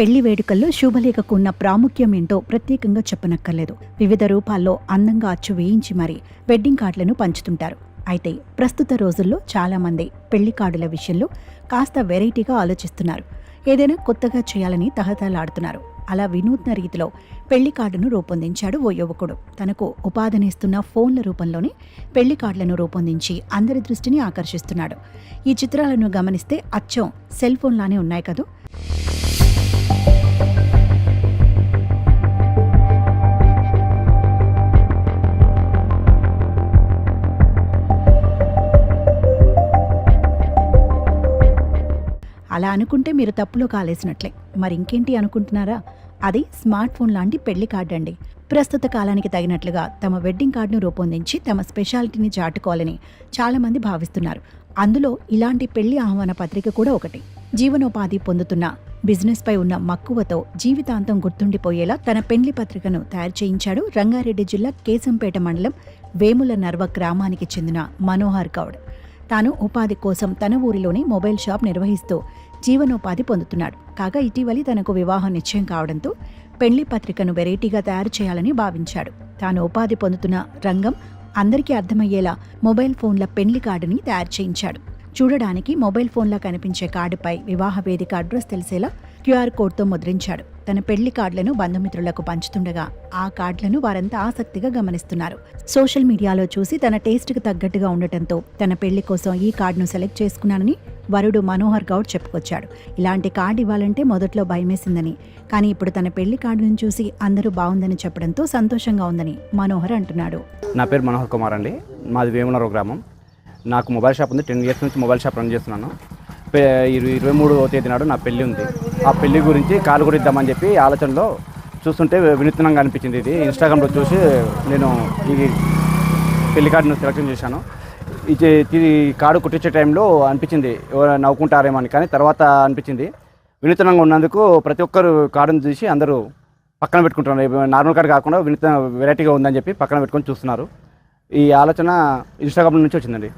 పెళ్ళి వేడుకల్లో శుభలేఖకు ఉన్న ప్రాముఖ్యం ఏంటో ప్రత్యేకంగా చెప్పనక్కర్లేదు. వివిధ రూపాల్లో అందంగా అచ్చు వేయించి మరీ వెడ్డింగ్ కార్డులను పంచుతుంటారు. అయితే ప్రస్తుత రోజుల్లో చాలామంది పెళ్ళి కార్డుల విషయంలో కాస్త వెరైటీగా ఆలోచిస్తున్నారు. ఏదైనా కొత్తగా చేయాలని తహతలాడుతున్నారు అలా వినూత్న రీతిలో పెళ్ళి కార్డును రూపొందించాడు ఓ యువకుడు. తనకు ఉపాధినిస్తున్న ఫోన్ల రూపంలోనే పెళ్ళి కార్డులను రూపొందించి అందరి దృష్టిని ఆకర్షిస్తున్నాడు. ఈ చిత్రాలను గమనిస్తే అచ్చం సెల్ ఫోన్లానే ఉన్నాయి కదూ? అలా అనుకుంటే మీరు తప్పులో కాలేసినట్లే. మరి ఇంకేంటి అనుకుంటున్నారా? అది స్మార్ట్ ఫోన్ లాంటి పెళ్ళి కార్డు అండి ప్రస్తుత కాలానికి తగినట్లుగా తమ వెడ్డింగ్ కార్డును రూపొందించి తమ స్పెషాలిటీని చాటుకోవాలని చాలామంది భావిస్తున్నారు. అందులో ఇలాంటి పెళ్ళి ఆహ్వాన పత్రిక కూడా ఒకటి. జీవనోపాధి పొందుతున్న బిజినెస్పై ఉన్న మక్కువతో జీవితాంతం గుర్తుండిపోయేలా తన పెండ్లి పత్రికను తయారు చేయించాడు రంగారెడ్డి జిల్లా కేశంపేట మండలం వేముల నర్వ గ్రామానికి చెందిన మనోహర్ గౌడ్. తాను ఉపాధి కోసం తన ఊరిలోని మొబైల్ షాప్ నిర్వహిస్తూ జీవనోపాధి పొందుతున్నాడు. కాగా ఇటీవలి తనకు వివాహం నిశ్చయం కావడంతో పెళ్ళి పత్రికను వెరైటీగా తయారు చేయాలని భావించాడు. తాను ఉపాధి పొందుతున్న రంగం అందరికీ అర్థమయ్యేలా మొబైల్ ఫోన్ల పెళ్ళి కార్డుని తయారు చేయించాడు. చూడడానికి మొబైల్ ఫోన్లా కనిపించే కార్డుపై వివాహ వేదిక అడ్రస్ తెలిసేలా క్యూఆర్ కోడ్తో ముద్రించాడు. తన పెళ్ళి కార్డులను బంధుమిత్రులకు పంచుతుండగా ఆ కార్డులను వారంతా ఆసక్తిగా గమనిస్తున్నారు. సోషల్ మీడియాలో చూసి తన టేస్ట్కి తగ్గట్టుగా ఉండటంతో తన పెళ్ళి కోసం ఈ కార్డును సెలెక్ట్ చేసుకున్నానని వరుడు మనోహర్ గౌడ్ చెప్పుకొచ్చాడు. ఇలాంటి కార్డు ఇవ్వాలంటే మొదట్లో భయమేసిందని కానీ ఇప్పుడు తన పెళ్ళి కార్డును చూసి అందరూ బాగుందని చెప్పడంతో సంతోషంగా ఉందని మనోహర్ అంటున్నాడు. నా పేరు మనోహర్ కుమార్ అండి. మాది వేమునరావు గ్రామం. నాకు మొబైల్ షాప్ ఉంది. టెన్ ఇయర్స్ నుంచి మొబైల్ షాప్ రన్ చేస్తున్నాను. ఇరవై మూడవ తేదీ నాడు నా పెళ్ళి ఉంది. ఆ పెళ్ళి గురించి కాలు కూడా ఇద్దామని చెప్పి ఆలోచనలో చూస్తుంటే వినూత్నంగా అనిపించింది ఇది. ఇన్స్టాగ్రామ్లో చూసి నేను ఈ పెళ్ళి కార్డును సెలెక్షన్ చేశాను. ఇది కాడు కార్డు కుట్టించే టైంలో అనిపించింది. నవ్వుకుంటారేమో అని. కానీ తర్వాత అనిపించింది. వినూత్నంగా ఉన్నందుకు ప్రతి ఒక్కరు కాడును చూసి అందరూ పక్కన పెట్టుకుంటున్నారు. నార్మల్ కార్డు కాకుండా వినూత్న వెరైటీగా ఉందని చెప్పి పక్కన పెట్టుకొని చూస్తున్నారు. ఈ ఆలోచన ఇన్స్టాగ్రామ్ నుంచి వచ్చిందండి.